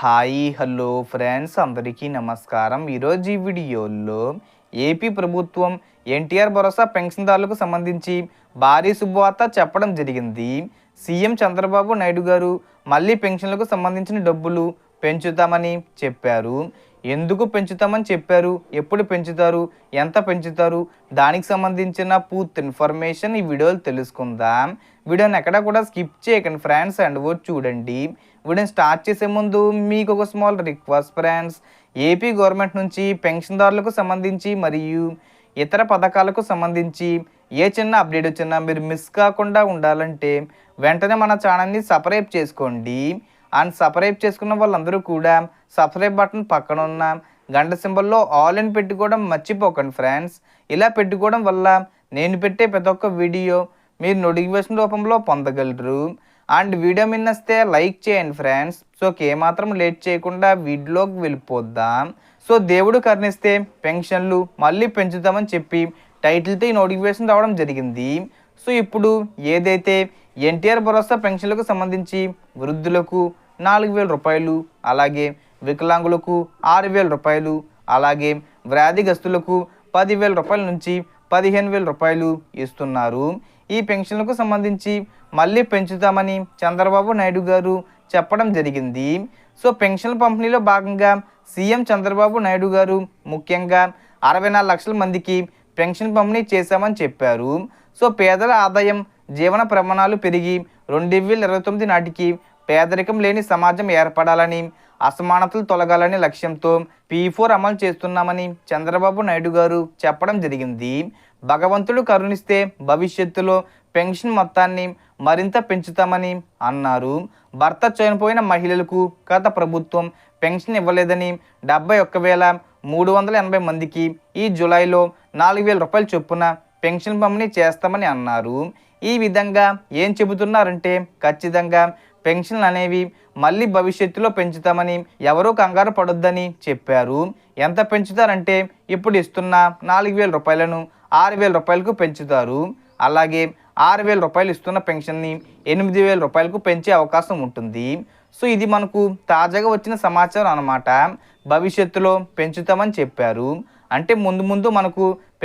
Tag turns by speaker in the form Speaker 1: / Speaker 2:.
Speaker 1: Hi hello friends అందరికీ నమస్కారం. ఈరోజు ఈ వీడియోలో ఏపీ ప్రభుత్వం ఎన్టీఆర్ భరోసా పెన్షన్దారులకు సంబంధించి భారీ శుభవార్త చెప్పడం జరిగింది. సీఎం చంద్రబాబు నాయుడు గారు మళ్ళీ పెన్షన్లకు సంబంధించిన డబ్బులు పెంచుతామని చెప్పారు. ఎందుకు పెంచుతామని చెప్పారు? ఎప్పుడు పెంచుతారు? ఎంత పెంచుతారు? దానికి సంబంధించిన పూర్తి ఇన్ఫర్మేషన్ ఈ వీడియోలో తెలుసుకుందాం. వీడియోని ఎక్కడ కూడా స్కిప్ చేయకండి ఫ్రెండ్స్ అండ్ ఓ చూడండి. వీడియోని స్టార్ట్ చేసే ముందు మీకు ఒక small request friends. AP government నుంచి పెన్షన్దారులకు సంబంధించి మరియు ఇతర పథకాలకు సంబంధించి ఏ చిన్న అప్డేట్ వచ్చినా మీరు మిస్ కాకుండా ఉండాలంటే వెంటనే మన ఛానల్ని సబ్స్క్రైబ్ చేసుకోండి. అండ్ సబ్స్క్రైబ్ చేసుకున్న వాళ్ళందరూ కూడా సబ్స్క్రైబ్ బటన్ పక్కన ఉన్న గంట సింబల్లో ఆల్ అని పెట్టుకోవడం మర్చిపోకండి ఫ్రెండ్స్. ఇలా పెట్టుకోవడం వల్ల నేను పెట్టే ప్రతి ఒక్క వీడియో మీరు నోటిఫికేషన్ రూపంలో పొందగలరు. అండ్ వీడియో మిన్నస్తే లైక్ చేయండి ఫ్రెండ్స్. సో ఏమాత్రం లేట్ చేయకుండా వీడియోకి వెళ్ళిపోద్దాం. సో దేవుడు కరుణిస్తే పెన్షన్లు మళ్ళీ పెంచుతామని చెప్పి టైటిల్తో ఈ నోటిఫికేషన్ రావడం జరిగింది. సో ఇప్పుడు ఏదైతే ఎన్టీఆర్ భరోసా పెన్షన్లకు సంబంధించి వృద్ధులకు నాలుగు వేల రూపాయలు అలాగే వికలాంగులకు ఆరు వేల రూపాయలు అలాగే వ్యాధిగ్రస్తులకు పదివేల రూపాయల నుంచి పదిహేను వేల రూపాయలు ఇస్తున్నారు. ఈ పెన్షన్లకు సంబంధించి మళ్ళీ పెంచుతామని చంద్రబాబు నాయుడు గారు చెప్పడం జరిగింది. సో పెన్షన్ పంపిణీలో భాగంగా సీఎం చంద్రబాబు నాయుడు గారు ముఖ్యంగా అరవై నాలుగు లక్షల మందికి పెన్షన్ పంపిణీ చేశామని చెప్పారు. సో పేదల ఆదాయం జీవన ప్రమాణాలు పెరిగి రెండు వేల ఇరవై తొమ్మిది నాటికి పేదరికం లేని సమాజం ఏర్పడాలని అసమానతలు తొలగాలనే లక్ష్యంతో పీ ఫోర్ అమలు చేస్తున్నామని చంద్రబాబు నాయుడు గారు చెప్పడం జరిగింది. భగవంతుడు కరుణిస్తే భవిష్యత్తులో పెన్షన్ మొత్తాన్ని మరింత పెంచుతామని అన్నారు. భర్త చనిపోయిన మహిళలకు గత ప్రభుత్వం పెన్షన్ ఇవ్వలేదని డెబ్బై ఒక్క వేల మూడు వందల ఎనభై మందికి ఈ జూలైలో నాలుగు వేల రూపాయల చొప్పున పెన్షన్ పంపిణీ చేస్తామని అన్నారు. ఈ విధంగా ఏం చెబుతున్నారంటే ఖచ్చితంగా పెన్షన్లు అనేవి మళ్ళీ భవిష్యత్తులో పెంచుతామని ఎవరూ కంగారు పడొద్దని చెప్పారు. ఎంత పెంచుతారంటే ఇప్పుడు ఇస్తున్న నాలుగు వేల రూపాయలను ఆరు వేల రూపాయలకు పెంచుతారు. అలాగే ఆరు వేల రూపాయలు ఇస్తున్న పెన్షన్ని ఎనిమిది వేల రూపాయలకు పెంచే అవకాశం ఉంటుంది. సో ఇది మనకు తాజాగా వచ్చిన సమాచారం అన్నమాట. భవిష్యత్తులో పెంచుతామని చెప్పారు. అంటే ముందు ముందు మనకు